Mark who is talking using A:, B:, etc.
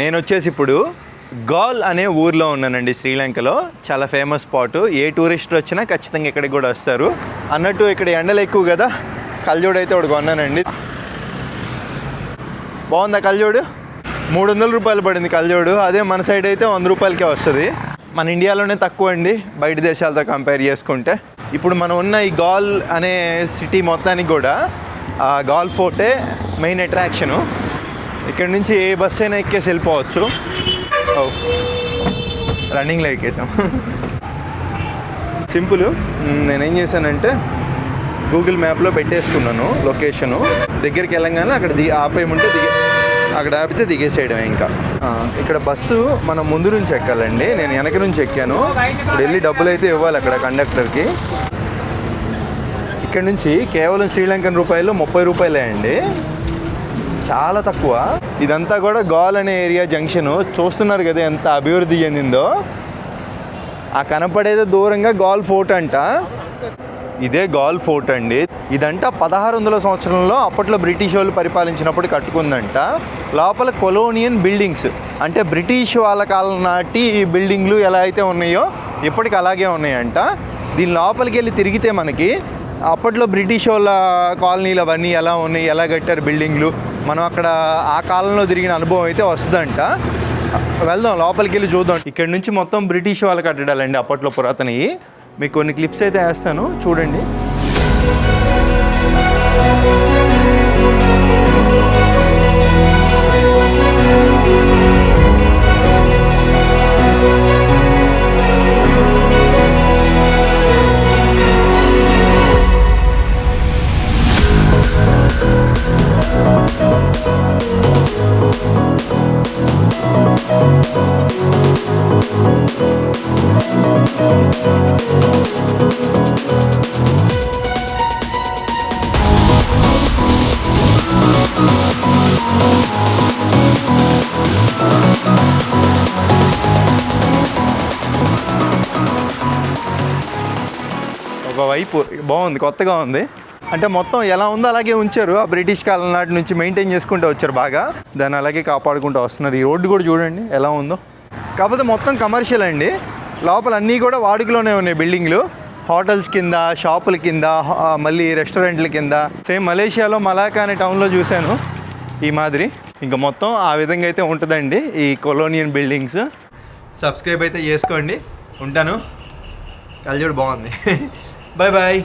A: నేను వచ్చేసి ఇప్పుడు గాల్ అనే ఊర్లో ఉన్నానండి శ్రీలంకలో. చాలా ఫేమస్ స్పాట్. ఏ టూరిస్టులు వచ్చినా ఖచ్చితంగా ఇక్కడికి కూడా వస్తారు. అన్నట్టు ఇక్కడ ఎండలు ఎక్కువ కదా కళ్ళజోడు అయితే ఒకటి కొన్నానండి. బాగుందా కళ్ళజోడు మూడు వందల రూపాయలు పడింది కళ్ళజోడు అదే మన సైడ్ అయితే వంద రూపాయలకే వస్తుంది. మన ఇండియాలోనే తక్కువ అండి బయట దేశాలతో కంపేర్ చేసుకుంటే. ఇప్పుడు మనం ఉన్న ఈ గాల్ అనే సిటీ మొత్తానికి కూడా గాల్ ఫోర్టే మెయిన్ అట్రాక్షను. ఇక్కడ నుంచి ఏ బస్ అయినా ఎక్కేసి వెళ్ళిపోవచ్చు. ఓ. రన్నింగ్లో ఎక్కేసాం. సింపుల్. నేనేం చేశానంటే గూగుల్ మ్యాప్లో పెట్టేసుకున్నాను లొకేషను. దగ్గరికి వెళ్ళంగానే అక్కడ దిగి ఆపేయమంటే దిగే అక్కడ ఆపితే దిగేసేయడమే ఇంకా. ఇక్కడ బస్సు మనం ముందు నుంచి ఎక్కాలండి. నేను వెనక నుంచి ఎక్కాను. ఇప్పుడు వెళ్ళి డబ్బులు అయితే ఇవ్వాలి అక్కడ కండక్టర్కి. ఇక్కడ నుంచి కేవలం శ్రీలంకన్ రూపాయలు ముప్పై రూపాయలే అండి. చాలా తక్కువ. ఇదంతా కూడా గాల్ అనే ఏరియా జంక్షను. చూస్తున్నారు కదా ఎంత అభివృద్ధి చెందిందో. ఆ కనపడేది దూరంగా గాల్ ఫోర్ట్ అంట. ఇదే గాల్ ఫోర్ట్ అండి. ఇదంట పదహారు వందల సంవత్సరంలో అప్పట్లో బ్రిటిష్ వాళ్ళు పరిపాలించినప్పుడు కట్టుకుందంట. లోపల కొలోనియన్ బిల్డింగ్స్. అంటే బ్రిటిష్ వాళ్ళ కాలం నాటి ఈ బిల్డింగ్లు ఎలా అయితే ఉన్నాయో ఇప్పటికి అలాగే ఉన్నాయంట. దీని లోపలికి వెళ్ళి తిరిగితే మనకి అప్పట్లో బ్రిటిష్ వాళ్ళ కాలనీలు అవన్నీ ఎలా ఉన్నాయి ఎలా కట్టారు బిల్డింగ్లు మనం అక్కడ ఆ కాలంలో తిరిగిన అనుభవం అయితే వస్తుందంట. వెళ్దాం లోపలికి వెళ్ళి చూద్దాం. ఇక్కడ నుంచి మొత్తం బ్రిటిష్ వాళ్ళ కట్టడాలండి అప్పట్లో పురాతనవి. మీకు కొన్ని క్లిప్స్ అయితే వేస్తాను చూడండి. ఒకవైపు బాగుంది కొత్తగా ఉంది. అంటే మొత్తం ఎలా ఉందో అలాగే ఉంచారు. ఆ బ్రిటిష్ కాలం నాటి నుంచి మెయింటైన్ చేసుకుంటూ వచ్చారు బాగా. దాన్ని అలాగే కాపాడుకుంటూ వస్తున్నారు. ఈ రోడ్డు కూడా చూడండి ఎలా ఉందో. కాకపోతే మొత్తం కమర్షియల్ అండి. లోపల అన్నీ కూడా వాడుకలోనే ఉన్నాయి బిల్డింగ్లు. హోటల్స్ కింద షాపుల కింద మళ్ళీ రెస్టారెంట్ల కింద. సేమ్ మలేషియాలో మలాకా అనే టౌన్లో చూశాను ఈ మాదిరి. ఇంకా మొత్తం ఆ విధంగా అయితే ఉంటుందండి ఈ కొలోనియన్ బిల్డింగ్స్. సబ్స్క్రైబ్ అయితే చేసుకోండి. ఉంటాను. కలిజోడు బాగుంది. Bye bye.